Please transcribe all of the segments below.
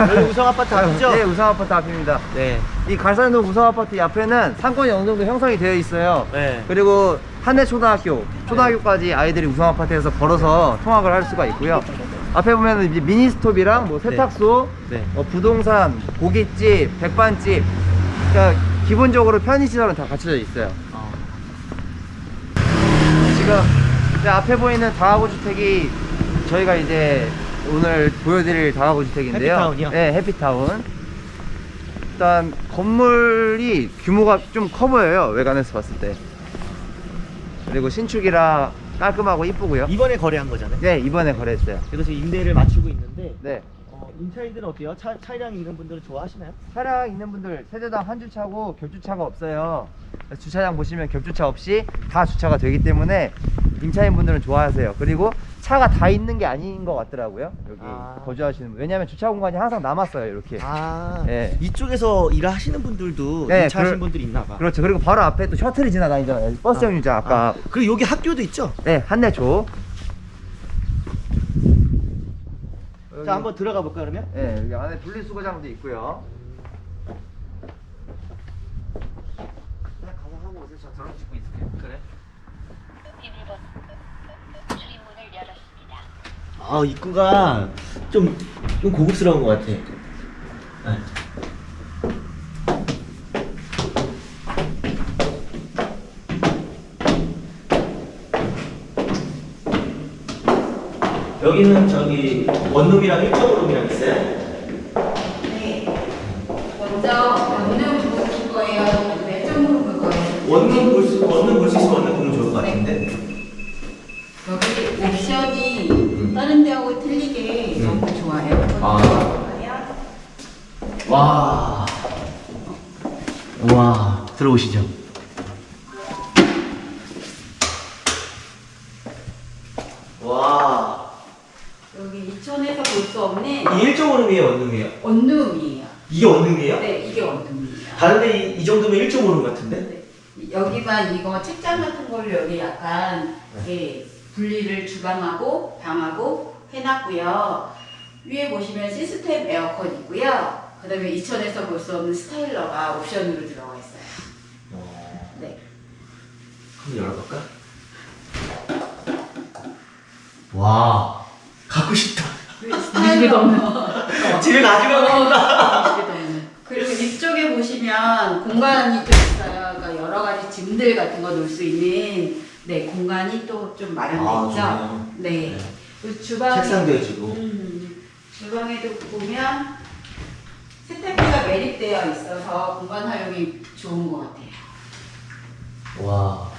여기 우성 아파트 아시죠? 네, 우성 아파트 앞입니다. 네. 이 갈산동 우성 아파트 앞에는 상권이 어느 정도 형성이 되어 있어요. 네. 그리고 한대 초등학교, 초등학교까지 아이들이 우성 아파트에서 걸어서 통학을 할 수가 있고요. 앞에 보면 이제 미니스톱이랑 뭐 세탁소, 네. 뭐 부동산, 고깃집, 백반집, 그러니까 기본적으로 편의시설은 다 갖춰져 있어요. 어. 지금 앞에 보이는 다가구 주택이 저희가 이제 오늘 보여드릴 다가구 주택인데요. 해피타운이요? 네, 해피타운. 일단 건물이 규모가 좀 커 보여요. 외관에서 봤을 때. 그리고 신축이라 깔끔하고 이쁘고요. 이번에 거래한 거잖아요. 네, 이번에 거래했어요. 그래서 임대를 맞추고 있는데 네. 어, 임차인들은 어때요? 차, 차량 있는 분들은 좋아하시나요? 차량 있는 분들 세대당 한 주차고 겹주차가 없어요. 주차장 보시면 겹주차 없이 다 주차가 되기 때문에 임차인 분들은 좋아하세요. 그리고 차가 다 있는 게 아닌 것 같더라고요. 여기 아. 거주하시는 분. 왜냐하면 주차 공간이 항상 남았어요. 이렇게. 아, 네. 이쪽에서 일하시는 분들도 네, 임차하신 그럴- 분들이 있나 봐. 그렇죠. 그리고 바로 앞에 또 셔틀이 지나다니잖아요. 버스 정류장 아까 아, 그리고 여기 학교도 있죠? 네 한대초. 자, 한번 들어가 볼까 그러면? 네 여기 안에 분리수거장도 있고요. 그냥 가서 하고 오세요. 저 드럼 찍고 있을게요. 그래. 1번 출입문을 열었습니다. 아, 입구가 좀, 좀 고급스러운 것 같아. 네. 여기는 저기 원룸이랑 1.5룸이랑 있어요? 네. 먼저 원룸 보실 거예요? 매점으로 볼 거예요? 원룸 볼 수, 원룸 볼수 있으면 원룸 보면 좋을 것 같은데. 여기 옵션이 음. 다른 데하고 틀리게 음. 너무 좋아요. 아. 와. 와, 들어오시죠. 와. 여기 이천에서 볼 수 없는 이 1.5룸이에요, 원룸이에요? 원룸이에요. 이게 원룸이에요? 네, 이게 원룸이에요. 다른데 이, 이 정도면 1.5룸 같은데? 네. 여기만 이거 책장 같은 걸로 여기 약간 이렇게 분리를 주방하고 방하고 해놨고요. 위에 보시면 시스템 에어컨 있고요. 그 다음에 이천에서 볼 수 없는 스타일러가 옵션으로 들어가 있어요. 어, 네. 한번 열어볼까? 와, 갖고 싶다. 스타일러. 집에 가지고 가겠다. 그리고 이쪽에 보시면 공간이 좀 여러 가지 짐들 같은 거 놓을 수 있는 네 공간이 또 좀 마련돼 아, 있죠. 좋네요. 네. 그리고 주방에 책상도 해주고. 음, 주방에도 보면 세탁기가 매립되어 있어서 공간 활용이 좋은 것 같아요. 와.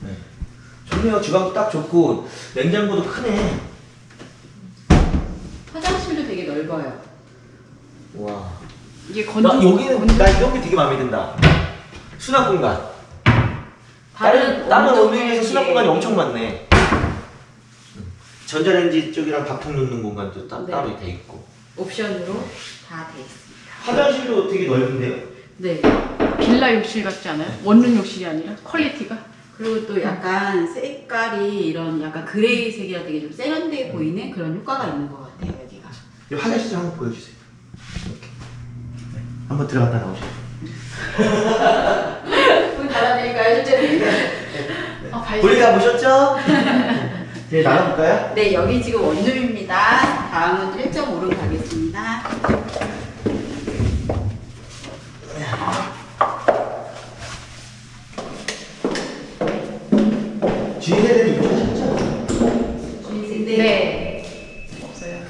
네. 좋네요. 주방도 딱 좋고, 냉장고도 크네. 화장실도 되게 넓어요. 와. 이게 나 건조. 여기는 나 이런 게 되게 마음에 든다. 수납 공간. 다른 다른 원룸에서 수납 공간이 엄청 많네. 전자레인지 쪽이랑 밥통 넣는 공간도 따, 네. 따로 돼 있고. 옵션으로 다 돼 있습니다. 화장실도 되게 넓은데요. 네. 빌라 욕실 같지 않아요? 원룸 욕실이 아니라 퀄리티가? 그리고 또 약간 색깔이 이런 약간 그레이 색이라 되게 좀 세련돼 보이는 그런 효과가 있는 것 같아요 여기가. 이 화장실 좀 한번 보여주세요. 네. 한번 들어갔다 나오세요. 문 닫아드릴까요 실제로? 아, 발 우리 다 보셨죠? 이제 나가볼까요? 네 여기 지금 원룸입니다. 다음은 1.5로 가겠습니다. 주인 세대는 입주하셨죠? 주인인데 네. 없어요.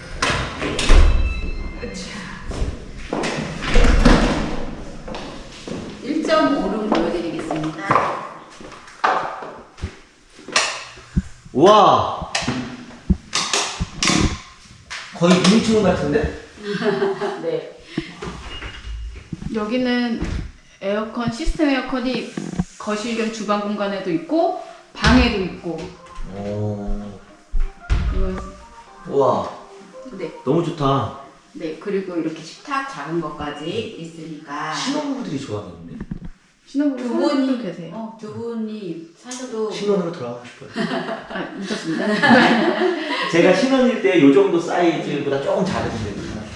1.5룸 보여드리겠습니다. 우 와. 거의 미니충 같은데? 네. 여기는 에어컨, 시스템 에어컨이 거실 겸 주방 공간에도 있고, 방에도 있고. 오. 그리고 우와. 네. 너무 좋다. 네 그리고 이렇게 식탁 작은 것까지 있으니까 신혼부부들이 좋아하겠는데? 두 신혼부부 분이 계세요. 어, 두 분이 사셔도 신혼으로 돌아가고 싶어요. 아, 미쳤습니다. 제가 신혼일 때 요 정도 사이즈보다 조금 작은데.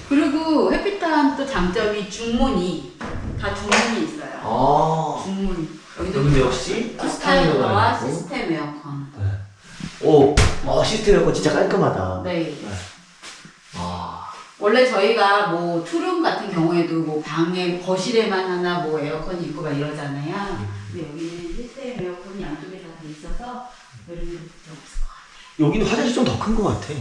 그리고 햇빛한 또 장점이 중문이 다 중문이 있어요. 아. 중문 여기도 여기도 역시 스타일러와 있고. 시스템 에어컨. 오, 어, 시스템 에어컨 진짜 깔끔하다. 네. 아, 원래 저희가 뭐 투룸 같은 경우에도 뭐 방에 거실에만 하나 뭐 에어컨이 있고 막 이러잖아요. 근데 여기는 시스템 에어컨이 양쪽에 다 돼 있어서 여름에 문제 없을 것 같아요. 여기는 화장실 좀 더 큰 것 같아.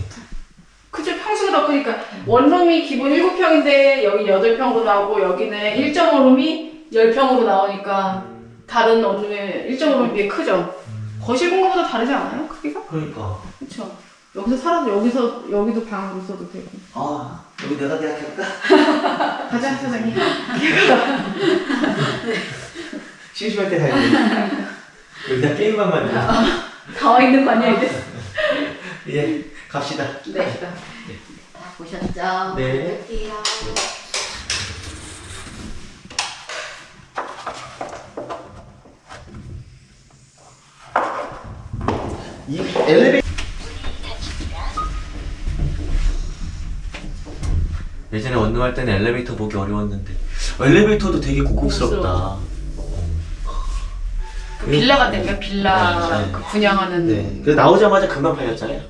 그죠 평수가 더 크니까 원룸이 기본 7평인데 여기 8평으로 나오고 여기는 1.5룸이 10평으로 나오니까 다른 원룸의 1.5룸이 비해 크죠. 거실 공간보다 다르지 않아요? 크기가? 그러니까. 그쵸. 여기서 살아도 여기서 여기도 방으로 써도 되고. 아, 여기 내가 대학할까? 가자 사장님. 심심할 때 가야 돼. 여기 다 게임만 만들어. 다와 있는 거 아니야 이제? 예, 갑시다. 네. 다 보셨죠? 네. 할게요. 이 엘리베이터. 예전에 원룸할 때는 엘리베이터 보기 어려웠는데 엘리베이터도 되게 고급스럽다. 그 빌라 같다니까 빌라 네, 네. 그 분양하는. 네. 그래 나오자마자 금방 팔렸잖아요.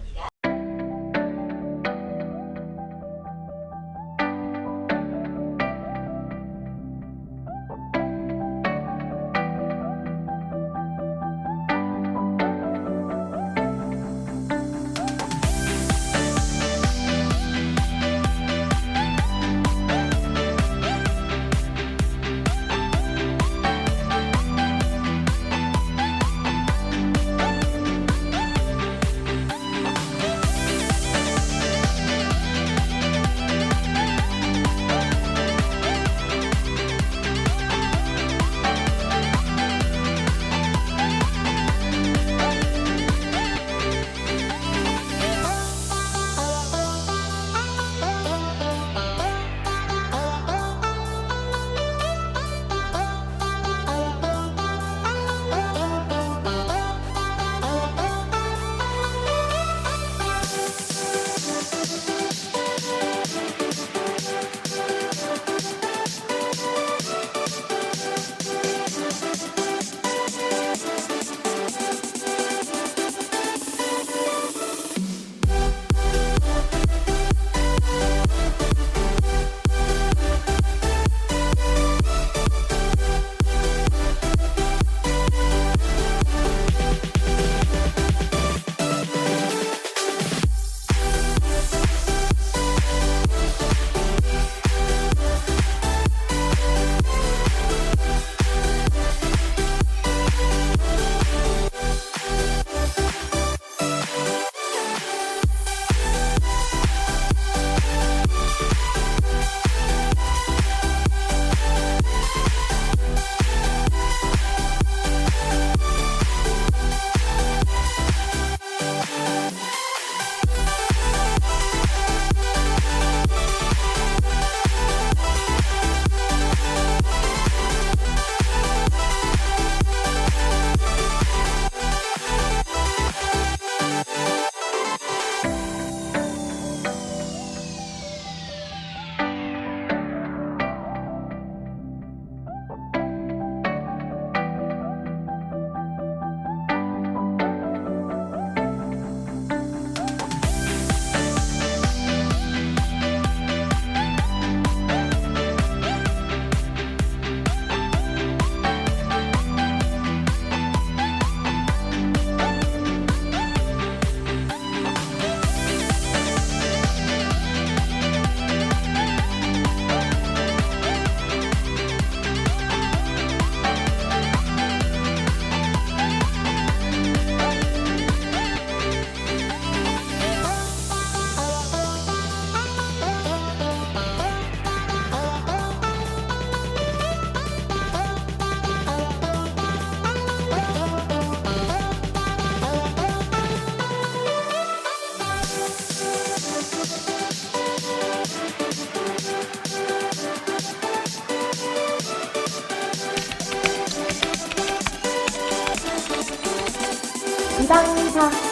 이상사